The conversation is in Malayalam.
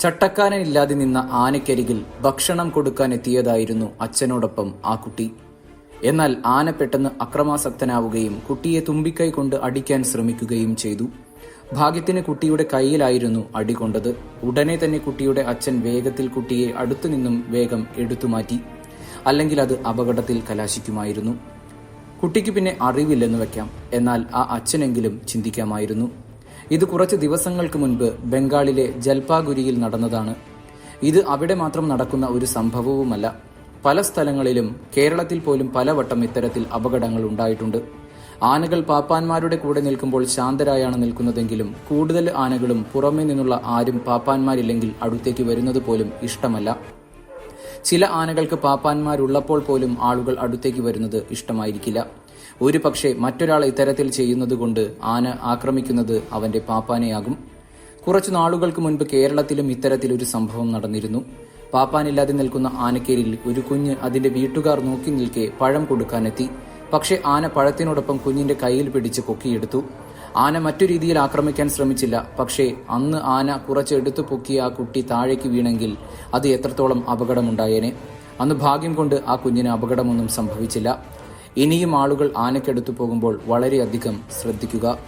ചട്ടക്കാരനില്ലാതെ നിന്ന ആനയ്ക്കരികിൽ ഭക്ഷണം കൊടുക്കാൻ എത്തിയതായിരുന്നു അച്ഛനോടൊപ്പം ആ കുട്ടി. എന്നാൽ ആന പെട്ടെന്ന് അക്രമാസക്തനാവുകയും കുട്ടിയെ തുമ്പിക്കൈ കൊണ്ട് അടിക്കാൻ ശ്രമിക്കുകയും ചെയ്തു. ഭാഗ്യത്തിന് കുട്ടിയുടെ കയ്യിലായിരുന്നു അടി കൊണ്ടത്. ഉടനെ തന്നെ കുട്ടിയുടെ അച്ഛൻ വേഗത്തിൽ കുട്ടിയെ അടുത്തുനിന്നും വേഗം എടുത്തുമാറ്റി അല്ലെങ്കിൽ അത് അപകടത്തിൽ കലാശിക്കുമായിരുന്നു. കുട്ടിക്ക് പിന്നെ അറിവില്ലെന്ന് വെക്കാം എന്നാൽ ആ അച്ഛനെങ്കിലും ചിന്തിക്കാമായിരുന്നു. ഇത് കുറച്ച് ദിവസങ്ങൾക്ക് മുൻപ് ബംഗാളിലെ ജൽപാഗുരിയിൽ നടന്നതാണ്. ഇത് അവിടെ മാത്രം നടക്കുന്ന ഒരു സംഭവവുമല്ല. പല സ്ഥലങ്ങളിലും കേരളത്തിൽ പോലും പലവട്ടം ഇത്തരത്തിൽ അപകടങ്ങൾ ഉണ്ടായിട്ടുണ്ട്. ആനകൾ പാപ്പാന്മാരുടെ കൂടെ നിൽക്കുമ്പോൾ ശാന്തരായാണ് നിൽക്കുന്നതെങ്കിലും കൂടുതൽ ആനകളും പുറമേ നിന്നുള്ള ആരും പാപ്പാന്മാരില്ലെങ്കിൽ അടുത്തേക്ക് വരുന്നത് പോലും ഇഷ്ടമല്ല. ചില ആനകൾക്ക് പാപ്പാന്മാരുള്ളപ്പോൾ പോലും ആളുകൾ അടുത്തേക്ക് വരുന്നത് ഇഷ്ടമായിരിക്കില്ല. ഒരു പക്ഷേ മറ്റൊരാൾ ഇത്തരത്തിൽ ചെയ്യുന്നത് കൊണ്ട് ആന ആക്രമിക്കുന്നത് അവന്റെ പാപ്പാനെയാകും. കുറച്ചു നാളുകൾക്ക് മുൻപ് കേരളത്തിലും ഇത്തരത്തിലൊരു സംഭവം നടന്നിരുന്നു. പാപ്പാനില്ലാതെ നിൽക്കുന്ന ആനക്കേരിൽ ഒരു കുഞ്ഞ് അതിന്റെ വീട്ടുകാർ നോക്കി നിൽക്കെ പഴം കൊടുക്കാനെത്തി. പക്ഷേ ആന പഴത്തിനോടൊപ്പം കുഞ്ഞിന്റെ കയ്യിൽ പിടിച്ച് കൊക്കിയെടുത്തു ആന മറ്റു രീതിയിൽ ആക്രമിക്കാൻ ശ്രമിച്ചില്ല. പക്ഷേ അന്ന് ആന കുറച്ചെടുത്തു പൊക്കി ആ കുട്ടി താഴേക്ക് വീണെങ്കിൽ അത് എത്രത്തോളം അപകടമുണ്ടായേനെ? അന്ന് ഭാഗ്യം കൊണ്ട് ആ കുഞ്ഞിന് അപകടമൊന്നും സംഭവിച്ചില്ല. ഇനിയും ആളുകൾ ആനയ്ക്കടുത്തു പോകുമ്പോൾ വളരെയധികം ശ്രദ്ധിക്കുക.